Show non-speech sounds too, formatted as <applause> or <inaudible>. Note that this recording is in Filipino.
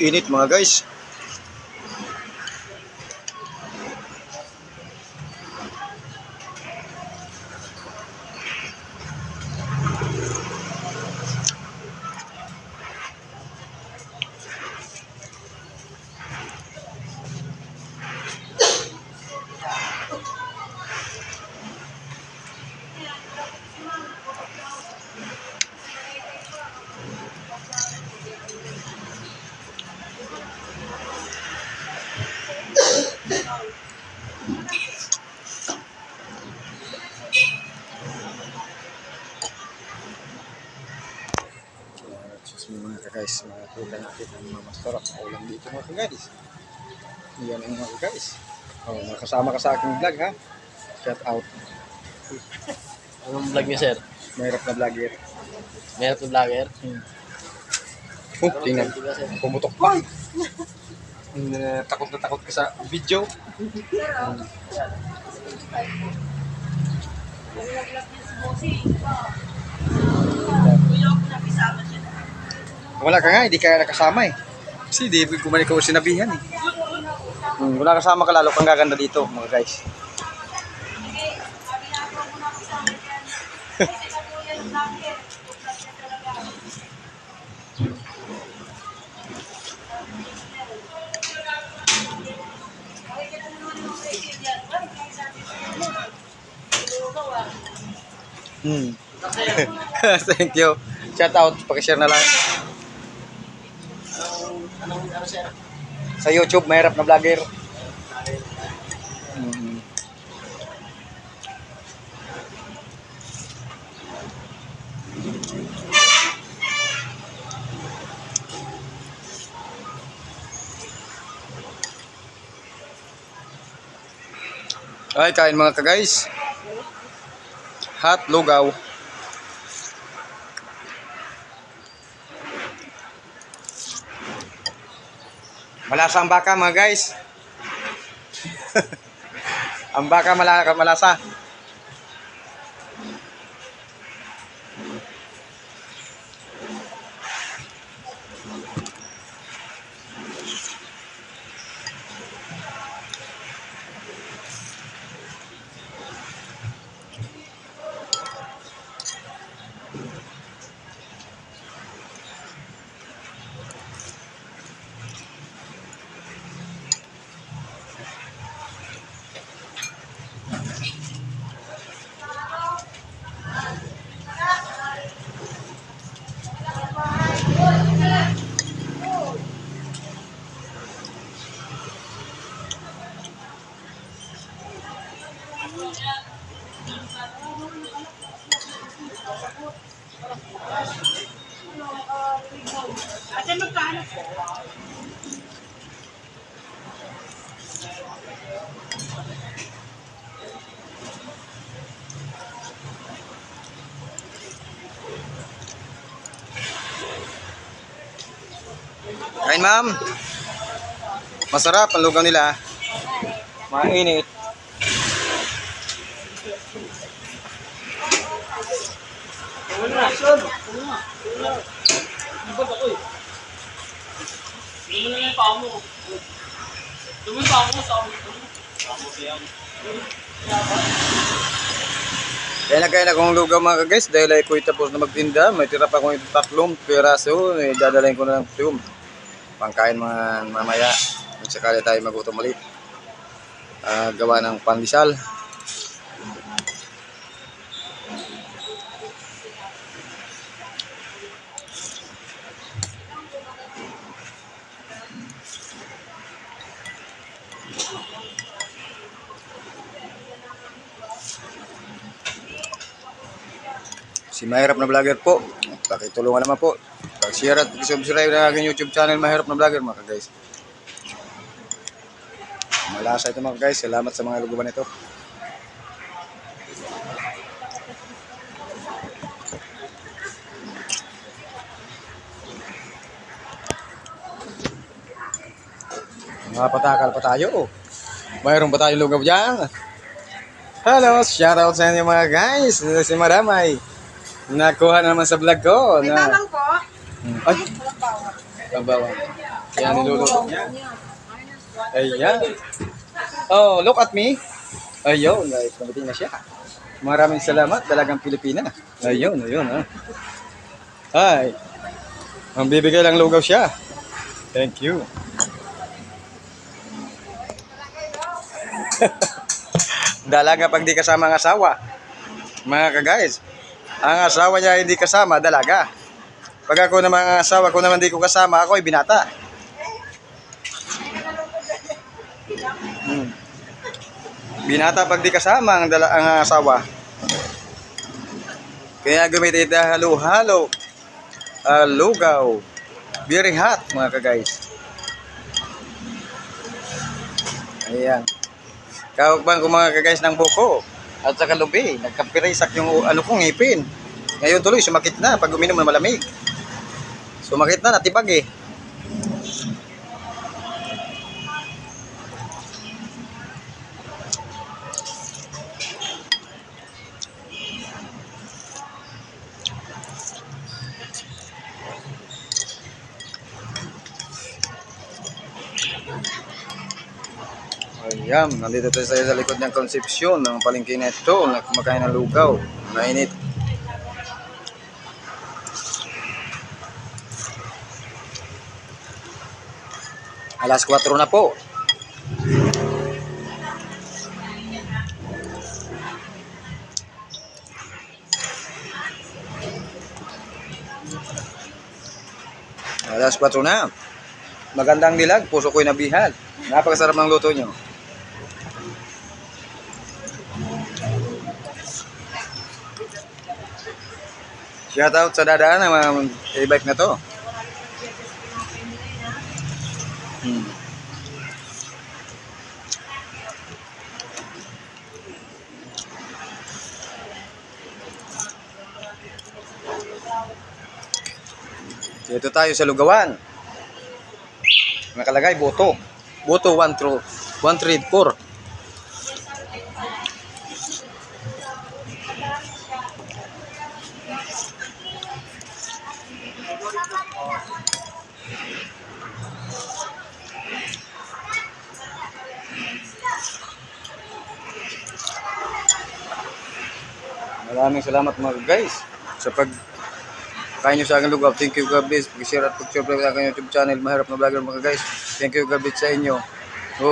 Init mga guys. Mga guys, makikita natin ang mga masarap na ulam dito mga guys. Yan ang mga guys. Oh, makasama ka sa aking vlog ha. Shout out. Anong vlog niyo, sir? Mahirap na vlogger. Meron to vlogger? Oh, tingnan. Pumutok pa. <laughs> Hmm, takot na takot ka sa video. Wala ka nga, hindi ka nakasama eh. Kasi di kumalik ko sinabihan eh. Hmm, wala kasama ka lalo kang gaganda dito mga guys. Hmm. <laughs> Thank you. Shout out, pakishare na lang. Sa YouTube, mahirap na vlogger. Ay, kain mga ka-guys. Hot lugaw. Malasa ang baka mga guys. <laughs> ang baka malaka, malasa. Ate, magkano po? Kain ma'am. Masarap ang lugaw nila. Mainit. Hindi mo na yung paa mo. Tumin pa ako sa amin. Kaya nagkain akong lugaw mga guys dahil ay ko'y tapos na magtinda. May tira pa akong tatlong piraso. Eh, dadalhin ko na ng tiyum. Pangkain mga mamaya. Kung sakali tayo magutom ulit. Ah, gawa ng pandesal. Si Mahirap na Vlogger po. Pakitulungan naman po. Pag-share at subscribe na aking YouTube channel Mahirap na Vlogger mga guys. Malasa ito mga guys. Salamat sa mga luguban ito. Mapatakal pa tayo. Mayroon ba tayong lugaw dyan? Hello, shoutout sa inyo mga guys. Si Maramay. Nakuha na naman sa vlog ko. May Na, bawang po? ay, Walang bawang. ang bawang. Kaya niluluto niya. Ayan. Oh, look at me. Ayun, guys, dumating na siya. Maraming salamat, dalagang Pilipina. Ayun, ayun, ha. Hi. Ang bibigay lang lugaw siya. Thank you. <laughs> dalaga pag di kasama ang asawa. Mga ka-guys, ang asawa niya hindi kasama, dalaga. Pag ako naman ang asawa ko naman di ko kasama, ako ay binata. Hmm. Binata pag di kasama ang, dala, ang asawa. Kaya gamitin ito halo-halo. Ah, lugaw. Very hot mga ka-guys. Ayan. Kawag bang kung mga ka-guys ng buko at saka lubi. Nagkapirisak yung ano kong ngipin. Ngayon tuloy sumakit na pag uminom ng malamig. Sumakit na, natibag eh. Ayan, nandito tayo sa, likod ng konsepsyon ng palengke na ito na kumakain ng lugaw. Mainit. Alas 4 na po. Alas 4 na. Magandang dilag, puso ko'y nabihal. Napakasarap ng luto nyo. Shout out sa dadaan ng mga e-bike na to. Hmm. Dito tayo sa Lugawan. Nakalagay boto. Boto 1 through 1 trade 4. Maraming salamat mga guys sa pag kain nyo sa aking lugar. Thank you God bless. Pag-share at pag-subscribe sa aking YouTube channel. Mahirap na vlogger mga guys. Thank you God bless sa inyo.